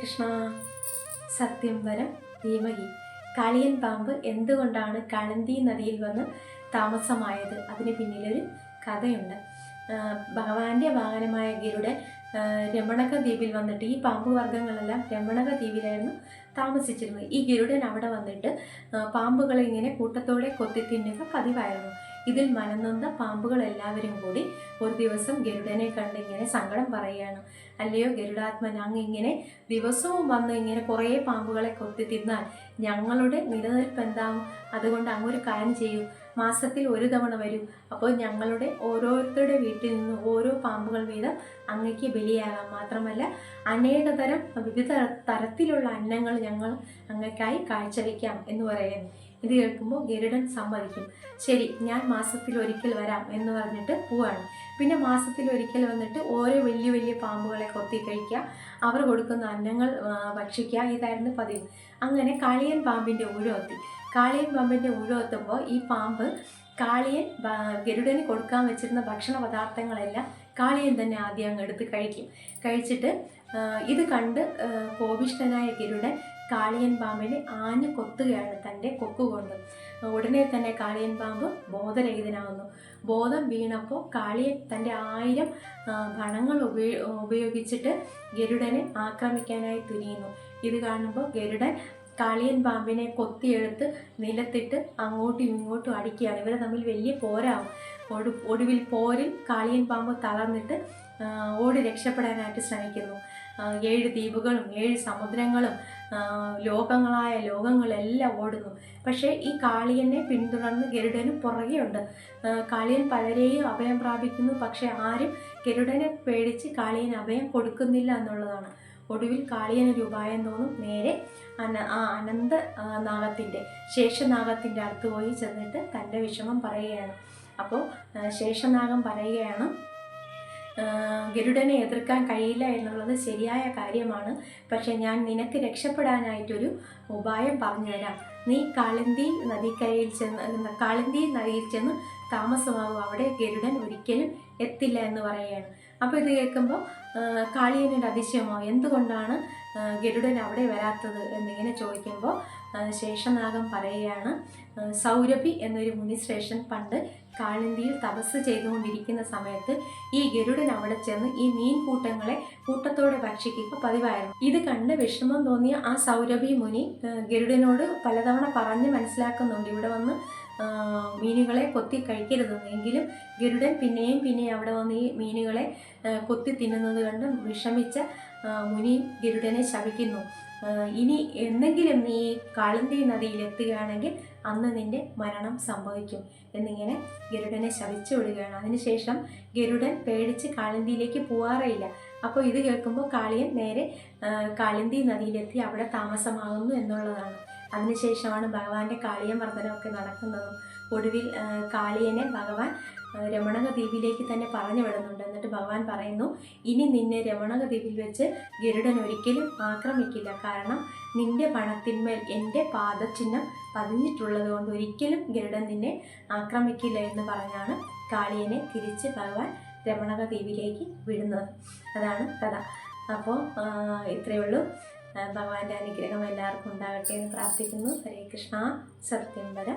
കൃഷ്ണ. സത്യം വരം ദേവകി. കാളിയൻ പാമ്പ് എന്തുകൊണ്ടാണ് കളന്തി നദിയിൽ വന്ന് താമസമായത്? അതിന് പിന്നിലൊരു കഥയുണ്ട്. ഭഗവാന്റെ വാഹനമായ ഗരുഡൻ രമണക ദ്വീപിൽ വന്നിട്ട് ഈ പാമ്പ് വർഗങ്ങളെല്ലാം രമണക ദ്വീപിലായിരുന്നു താമസിച്ചിരുന്നത്. ഈ ഗരുഡൻ അവിടെ വന്നിട്ട് പാമ്പുകളെ ഇങ്ങനെ കൂട്ടത്തോടെ കൊത്തി തിന്നുക പതിവായിരുന്നു. ഇതിൽ മനനന്ദ പാമ്പുകൾ എല്ലാവരും കൂടി ഒരു ദിവസം ഗരുഡനെ കണ്ട് ഇങ്ങനെ സങ്കടം പറയുകയാണ് അല്ലയോ ഗരുഡാത്മൻ അങ്ങ് ഇങ്ങനെ ദിവസവും വന്ന് ഇങ്ങനെ കുറേ പാമ്പുകളെ കൊത്തി തിന്നാൽ ഞങ്ങളുടെ നിലനിൽപ്പ് എന്താവും? അതുകൊണ്ട് അങ്ങൊരു കാര്യം ചെയ്യൂ. മാസത്തിൽ ഒരു തവണ വരും. അപ്പോൾ ഞങ്ങളുടെ ഓരോരുത്തരുടെ വീട്ടിൽ നിന്ന് ഓരോ പാമ്പുകൾ വീതം അങ്ങയ്ക്ക് ബലിയാകാം. മാത്രമല്ല അനേകതരം വിവിധ തരത്തിലുള്ള അന്നങ്ങൾ ഞങ്ങൾ അങ്ങക്കായി കാഴ്ചവെക്കാം എന്ന് പറയുന്നു. ഇത് കേൾക്കുമ്പോൾ ഗരുഡൻ സമ്മതിക്കും. ശരി ഞാൻ മാസത്തിൽ ഒരിക്കൽ വരാം എന്ന് പറഞ്ഞിട്ട് പോവാണ്. പിന്നെ മാസത്തിൽ ഒരിക്കൽ വന്നിട്ട് ഓരോ വലിയ വലിയ പാമ്പുകളെ കൊത്തി കഴിക്കുക. അവർ കൊടുക്കുന്ന അന്നങ്ങൾ ഭക്ഷിക്കുക. ഇതായിരുന്നു പതിവ്. അങ്ങനെ കാളിയൻ പാമ്പിന്റെ ഊഴമെത്തി കാളിയൻ പാമ്പിന്റെ ഊഴമെത്തുമ്പോൾ ഈ പാമ്പ് കാളിയൻ ഗരുഡന് കൊടുക്കാൻ വെച്ചിരുന്ന ഭക്ഷണ പദാർത്ഥങ്ങളെല്ലാം കാളിയൻ തന്നെ ആദ്യം അങ്ങ് എടുത്ത് കഴിക്കും. കഴിച്ചിട്ട് ഇത് കണ്ട് കോപിഷ്ഠനായ ഗരുഡൻ കാളിയൻ പാമ്പിനെ ആഞ്ഞു കൊത്തുകയാണ് തന്റെ കൊക്കുകൊണ്ട് ഉടനെ തന്നെ കാളിയൻ പാമ്പ് ബോധരഹിതനാകുന്നു ബോധം വീണപ്പോൾ കാളിയൻ തന്റെ ആയിരം ഭണങ്ങൾ ഉപയോ ഉപയോഗിച്ചിട്ട് ഗരുഡനെ ആക്രമിക്കാനായി തുനിയുന്നു ഇത് കാണുമ്പോൾ ഗരുഡൻ കാളിയൻ പാമ്പിനെ കൊത്തിയെടുത്ത് നിലത്തിട്ട് അങ്ങോട്ടും ഇങ്ങോട്ടും അടിക്കുകയാണ്. ഇവരെ തമ്മിൽ വലിയ പോരാവും ഒടു ഒടുവിൽ പോരിൽ കാളിയൻ പാമ്പ് തളർന്നിട്ട് ഓടി രക്ഷപ്പെടാനായിട്ട് ശ്രമിക്കുന്നു. ഏഴ് ദ്വീപുകളും ഏഴ് സമുദ്രങ്ങളും ലോകങ്ങളായ ലോകങ്ങളെല്ലാം ഓടുന്നു. പക്ഷേ ഈ കാളിയനെ പിന്തുടർന്ന് ഗരുഡനും പുറകെയുണ്ട്. കാളിയൻ പലരെയും അഭയം പ്രാപിക്കുന്നു. പക്ഷേ ആരും ഗരുഡനെ പേടിച്ച് കാളിയൻ അഭയം കൊടുക്കുന്നില്ല എന്നുള്ളതാണ്. ഒടുവിൽ കാളിയനൊരു ഉപായം തോന്നും നേരെ അന ആ അനന്ത നാഗത്തിന്റെ ശേഷനാഗത്തിന്റെ അടുത്ത് പോയി ചെന്നിട്ട് തന്റെ വിഷമം പറയുകയാണ്. അപ്പോൾ ശേഷനാഗം പറയുകയാണ് ഗരുഡനെ എതിർക്കാൻ കഴിയില്ല എന്നുള്ളത് ശരിയായ കാര്യമാണ്. പക്ഷെ ഞാൻ നിനക്ക് രക്ഷപ്പെടാനായിട്ടൊരു ഉപായം പറഞ്ഞുതരാം. നീ കാളിന്തി നദിക്കരയിൽ ചെന്ന് കാളിന്തി നദിയിൽ ചെന്ന് താമസമാകും. അവിടെ ഗരുഡൻ ഒരിക്കലും എത്തില്ല എന്ന് പറയുകയാണ്. അപ്പോൾ ഇത് കേൾക്കുമ്പോൾ കാളിയനൊരു അതിശയമോ? എന്തുകൊണ്ടാണ് ഗരുഡൻ അവിടെ വരാത്തത് എന്നിങ്ങനെ ചോദിക്കുമ്പോൾ ശേഷനാഗം പറയുകയാണ് സൗരഭി എന്നൊരു മുനിശ്രേഷൻ പണ്ട് കാളിന്തിയിൽ തപസ് ചെയ്തുകൊണ്ടിരിക്കുന്ന സമയത്ത് ഈ ഗരുഡൻ അവിടെ ചെന്ന് ഈ മീൻ കൂട്ടങ്ങളെ കൂട്ടത്തോടെ ഭക്ഷിക്കുക പതിവായിരുന്നു. ഇത് കണ്ട് വിഷമം തോന്നിയ ആ സൗരഭി മുനി ഗരുഡനോട് പലതവണ പറഞ്ഞ് മനസ്സിലാക്കുന്നുണ്ട്. ഇവിടെ വന്ന് മീനുകളെ കൊത്തി കഴിക്കരുതെന്ന് എങ്കിലും ഗരുഡൻ പിന്നെയും പിന്നെയും അവിടെ വന്ന് ഈ മീനുകളെ കൊത്തി തിന്നുന്നത് കണ്ട് വിഷമിച്ച മുനി ഗരുഡനെ ശപിക്കുന്നു. ഇനി എന്തെങ്കിലും നീ കാളിന്തി നദിയിൽ എത്തുകയാണെങ്കിൽ അന്ന് നിന്റെ മരണം സംഭവിക്കും എന്നിങ്ങനെ ഗരുഡനെ ശവിച്ചു വിടുകയാണ്. അതിനുശേഷം ഗരുഡൻ പേടിച്ച് കാളിന്തിയിലേക്ക് പോവാറേയില്ല. അപ്പോൾ ഇത് കേൾക്കുമ്പോൾ കാളിയൻ നേരെ കാളിന്തി നദിയിലെത്തി അവിടെ താമസമാകുന്നു എന്നുള്ളതാണ്. അതിനുശേഷമാണ് ഭഗവാന്റെ കാളിയൻ മർദ്ദനമൊക്കെ നടക്കുന്നതും. ഒടുവിൽ കാളിയനെ ഭഗവാൻ രമണക ദ്വീപിലേക്ക് തന്നെ പറഞ്ഞു വിടുന്നുണ്ട്. എന്നിട്ട് ഭഗവാൻ പറയുന്നു ഇനി നിന്നെ രമണക ദ്വീപിൽ വെച്ച് ഗരുഡൻ ഒരിക്കലും ആക്രമിക്കില്ല. കാരണം നിന്റെ പണത്തിന്മേൽ എന്റെ പാദചിഹ്നം പതിഞ്ഞിട്ടുള്ളത് കൊണ്ട് ഒരിക്കലും ഗരുഡൻ നിന്നെ ആക്രമിക്കില്ല എന്ന് പറഞ്ഞാണ് കാളിയനെ തിരിച്ച് ഭഗവാൻ രമണക ദ്വീപിലേക്ക് വിടുന്നത്. അതാണ് കഥ. അപ്പോൾ ഇത്രയേ ഉള്ളൂ. ഭഗവാന്റെ അനുഗ്രഹം എല്ലാവർക്കും ഉണ്ടാകട്ടെ എന്ന് പ്രാർത്ഥിക്കുന്നു. ഹരേ കൃഷ്ണ. സത്യം വര.